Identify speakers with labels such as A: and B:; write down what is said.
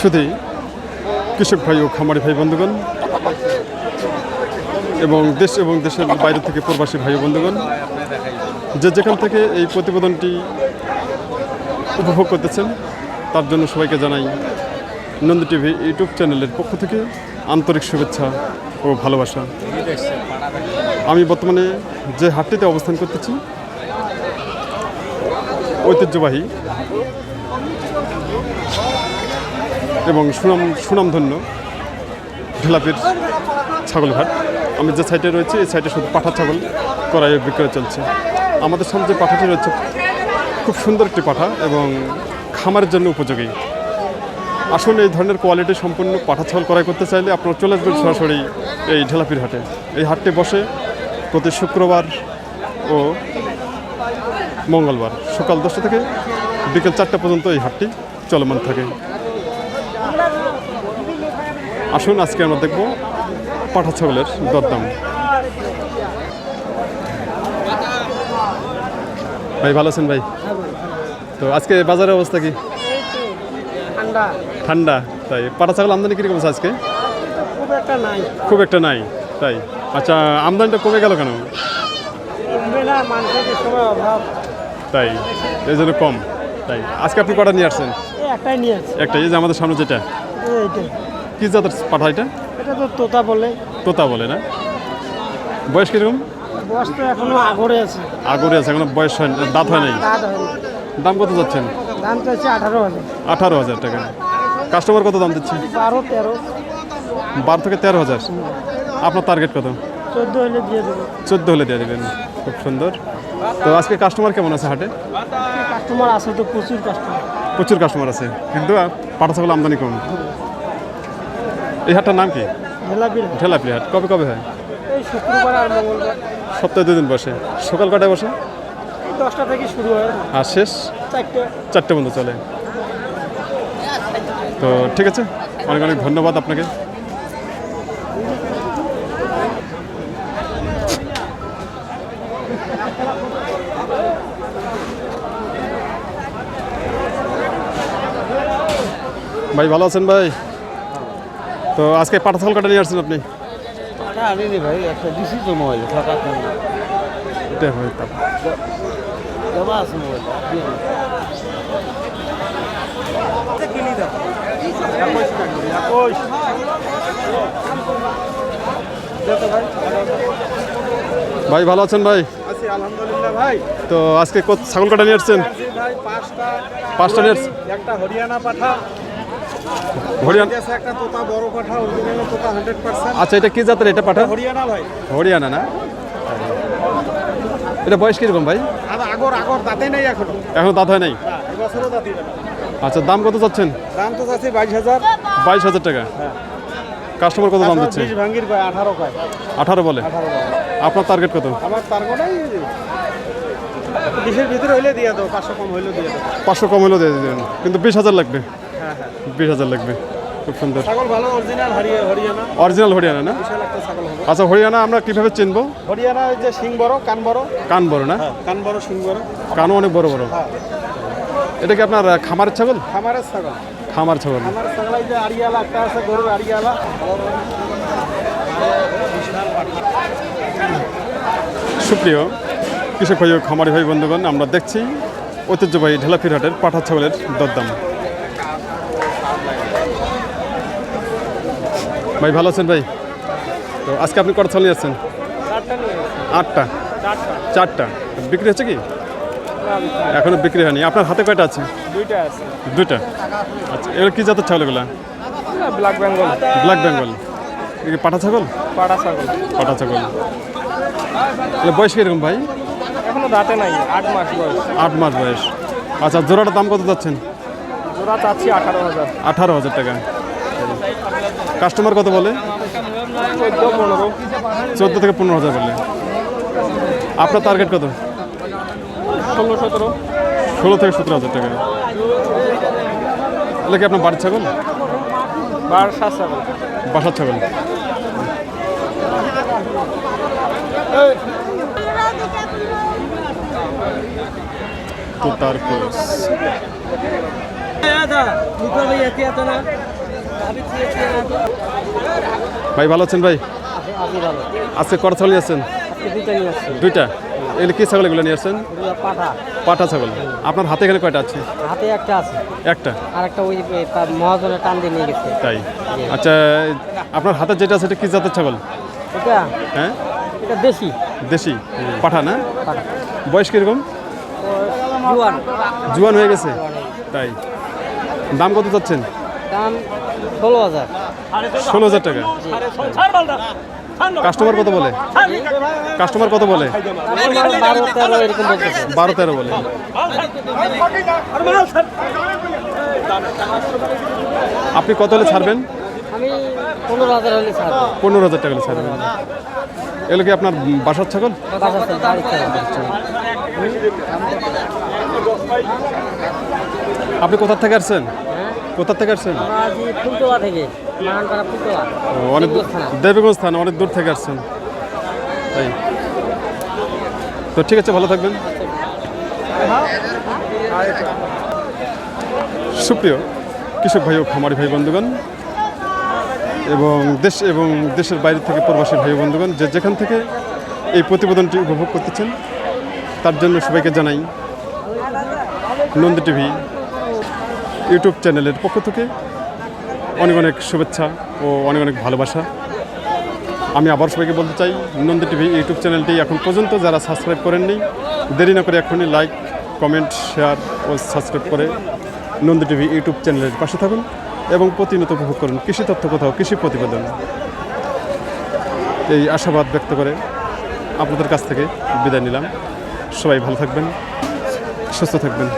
A: শুধু কৃষক ভাই ও খামারি ভাই বন্ধুগণ এবং দেশ এবং দেশের বাইরে থেকে প্রবাসী ভাই বন্ধুগণ, যে যেখান থেকে এই প্রতিবেদনটি উপভোগ করতেছেন, তার জন্য সবাইকে জানাই নন্দী টিভি ইউটিউব চ্যানেলের পক্ষ থেকে আন্তরিক শুভেচ্ছা ও ভালোবাসা। আমি বর্তমানে যে হাটটিতে অবস্থান করতেছি, ঐতিহ্যবাহী এবং সুনাম, সুনামধন্য ঢেলাপির ছাগলঘাট। আমি যে সাইটে রয়েছে, এই সাইটে শুধু পাঠা ছাগল করাই বিক্রয় চলছে। আমাদের সামনে যে পাঠাটি রয়েছে, খুব সুন্দর একটি পাঠা এবং খামারের জন্য উপযোগী। আসুন এই ধরনের কোয়ালিটি সম্পূর্ণ পাঠা ছাগল ক্রয় করতে চাইলে আপনারা চলে আসবেন সরাসরি এই ঢেলাপির হাটে। এই হাটটি বসে প্রতি শুক্রবার ও মঙ্গলবার। সকাল দশটা থেকে বিকেল চারটা পর্যন্ত এই হাটটি চলমান থাকে। আসুন আজকে আমরা দেখব পাঠা ছাগলের দরদাম। ভাই ভালো আছেন ভাই? তো আজকে বাজারের অবস্থা কি?
B: ঠান্ডা।
A: ঠান্ডা তাই। পাঠা ছাগল আমদানি কীরকম আছে আজকে?
B: খুব একটা নাই।
A: খুব একটা নাই তাই। আচ্ছা আমদানিটা কমে গেল কেন? তাই এই জন্য কম তাই। আজকে আপনি কটা নিয়ে আসছেন?
B: একটাই নিয়ে আসছে।
A: একটা এই যে আমাদের সামনে যেটা।
B: এইটাই
A: কি জাতের পাঠা এটা?
B: এটা তো তোতা বলে।
A: তোতা বলে না? বয়স কীরকম?
B: বয়স তো এখনও আগরে আছে।
A: আগরে আছে এখনও বয়স হয় না, দাঁত হয় নাই? দাম কত যাচ্ছেন?
B: দাম চাইছে আঠারো হাজার।
A: আঠারো হাজার টাকা। কাস্টমার কত দাম দিচ্ছি?
B: বারো তেরো।
A: বারো থেকে তেরো হাজার। আপনার টার্গেট কত?
B: চোদ্দ হলে দিয়ে দেবো।
A: চোদ্দ হলে দিয়ে দেবেন। খুব সুন্দর। তো আজকে কাস্টমার কেমন আছে হাটে?
B: কাস্টমার আছে তো প্রচুর কাস্টমার
A: প্রচুর কাস্টমার আছে। কিন্তু পাটা ছাগল আমদানি কম। এই হাটটার নাম কি?
B: ঝেলাপির
A: ঠেলাপি হাট। কবে কবে হয়? সপ্তাহে দুদিন বসে। সকাল কটায় বসে?
B: দশটা থেকে শুরু হয়।
A: আর শেষ?
B: চারটে।
A: চারটে পর্যন্ত চলে। তো ঠিক আছে। অনেক অনেক ধন্যবাদ আপনাকে। ভাই ভালো আছেন ভাই? তো আজকে পাঠা ছাগল কাটা নিয়ে আসছেন আপনি?
B: আনিনি ভাই একটা দিছি তো মোবাইল টাকা
A: এটা তা।
B: জমা আছে মোবাইল
A: ভাই ভালো আছেন ভাই?
B: আলহামদুলিল্লাহ ভাই।
A: তো আজকে কত ছাগল কাটা নিয়ে আসছেন?
B: পাঁচটা।
A: পাঁচটা নিয়ে আসছেন
B: একটা হরিয়ানা পাঠা
A: হরিয়ানা
B: গেছে একটা তোতা বড় পাঠা অরিজিনাল তোতা হান্ড্রেড পার্সেন্ট
A: আচ্ছা এটা কি জাতের এটা পাঠা?
B: হরিয়ানা ভাই।
A: হরিয়ানা না? এটা বয়স কীরকম ভাই?
B: আর আগর আগর দাঁতে নেই এখনও।
A: এখনও দাঁত হয় নাই?
B: এবছরও দাঁতি না
A: আচ্ছা দাম কত চাচ্ছেন?
B: দাম তো যাচ্ছে বাইশ হাজার।
A: বাইশ হাজার টাকা। কাস্টমার কত দাম দিচ্ছে?
B: ভাঙ্গির কয় আঠারো কয়।
A: আঠারো বলে। আপনার টার্গেট কত?
B: আমার বিশের ভিতরে হইলে দিয়ে পাঁচশো কম হইলেও দিয়ে দেবো
A: পাঁচশো কম দিয়ে দেবেন। কিন্তু বিশ হাজার লাগবে।
B: হ্যাঁ হ্যাঁ
A: বিশ হাজার লাগবে। খুব সুন্দর।
B: অরিজিনাল হরিয়ানা।
A: না? আচ্ছা হরিয়ানা আমরা কীভাবে চিনবো?
B: হরিয়ানা যে শিং বড় কান বড়
A: কান বড় না?
B: হ্যাঁ কান বড় শিং বড়
A: কানও অনেক বড় বড়।
B: হ্যাঁ।
A: এটা কি আপনার খামারের ছাগল?
B: খামারের ছাগল।
A: খামার ছাগল।
B: খামারের ছাগল যে আরিয়ালা একটা আছে গরুর আরিয়ালা
A: সুপ্রিয় কৃষক ভাই খামারি ভাই বন্ধুগণ আমরা দেখছি ঐতিহ্যবাহী ঢেলাপির হাটের পাঠা ছাগলের দরদাম। ভাই ভালো আছেন ভাই? তো আজকে আপনি কটা নিয়ে
B: গেছে
A: আটটা।
B: চারটা।
A: বিক্রি হচ্ছে কি? এখনও বিক্রি হয়নি। আপনার হাতে কয়টা আছে?
B: দুইটা। আছে
A: দুইটা আচ্ছা এগুলো কি জাতের ছাগল এগুলা?
B: Black Bengal.
A: Black Bengal. পাঠা ছাগল?
B: পাড়া ছাগল।
A: পাঠা ছাগল। বয়স কীরকম ভাই?
B: এখনও দাঁতে নাই আট মাস বয়স।
A: আট মাস বয়স। আচ্ছা জোড়াটার দাম কত যাচ্ছেন?
B: জোড়া চাচ্ছি আঠারো হাজার।
A: আঠারো হাজার টাকা। কাস্টমার কত বলে?
B: চোদ্দ পনেরো
A: চোদ্দ থেকে পনেরো হাজার বলে। আপনার টার্গেট কত?
B: ষোলো সতেরো।
A: ষোলো থেকে সতেরো হাজার টাকা। এগুলো কি আপনার বাড়ির ছাগল?
B: বার সাত ছাগল।
A: বাসার ছাগল। তো তারপর
B: দাদা ভাই
A: ভালো আছেন ভাই? আজকে নিয়ে আসছেন?
B: দুইটা।
A: এগুলো কি ছাগল এগুলো নিয়ে আসছেন?
B: পাঠা
A: পাটা ছাগল। আপনার হাতে এখানে কয়টা আছে?
B: হাতে একটা। আছে
A: একটা
B: আর একটা ওই মহাজনের টান দিয়ে নিয়ে গেছে।
A: তাই। আচ্ছা আপনার হাতে যেটা আছে এটা কি জাতের ছাগল?
B: এটা?
A: হ্যাঁ?
B: এটা দেশি।
A: দেশি? পাঠা না? বয়স কীরকম?
B: জুয়ান।
A: জুয়ান হয়ে গেছে। তাই। দাম কত চাচ্ছেন?
B: দাম ষোলো হাজার।
A: ষোলো হাজার টাকা। কাস্টমার কত বলে? কাস্টমার কত বলে?
B: বারো তেরো
A: বলে। আপনি কত হলে ছাড়বেন?
B: আমি পনেরো হাজার
A: টাকা হলে ছাড়বেন। এগুলো কি আপনার বাসার ছাগল। আপনি কোথা থেকে আসছেন?
B: হ্যাঁ।
A: কোথা থেকে আসছেন? অনেক দূর-
B: দেবগঞ্জ থানা।
A: দেবীগঞ্জ থানা অনেক দূর থেকে আসছেন। তাই। তো ঠিক আছে ভালো থাকবেন। সুপ্রিয় কৃষক ভাই ও খামারি ভাই বন্ধুগণ এবং দেশ এবং দেশের বাইরে থেকে প্রবাসী ভাই বন্ধুগণ যে যেখান থেকে এই প্রতিবেদনটি উপভোগ করতেছেন তার জন্য সবাইকে জানাই নন্দী টিভি ইউটিউব চ্যানেলের পক্ষ থেকে অনেক অনেক শুভেচ্ছা ও অনেক অনেক ভালোবাসা। আমি আবার সবাইকে বলতে চাই, নন্দী টিভি ইউটিউব চ্যানেলটি এখন পর্যন্ত যারা সাবস্ক্রাইব করেননি, দেরি না করে এখনই লাইক কমেন্ট শেয়ার ও সাবস্ক্রাইব করে নন্দী টিভি ইউটিউব চ্যানেলের পাশে থাকুন এবং প্রতিনিয়ত উপভোগ করুন কৃষি তথ্য কোথাও, কৃষি প্রতিবেদন। এই আশাবাদ ব্যক্ত করে আপনাদের কাছ থেকে বিদায় নিলাম। সবাই ভালো থাকবেন। সুস্থ থাকবেন।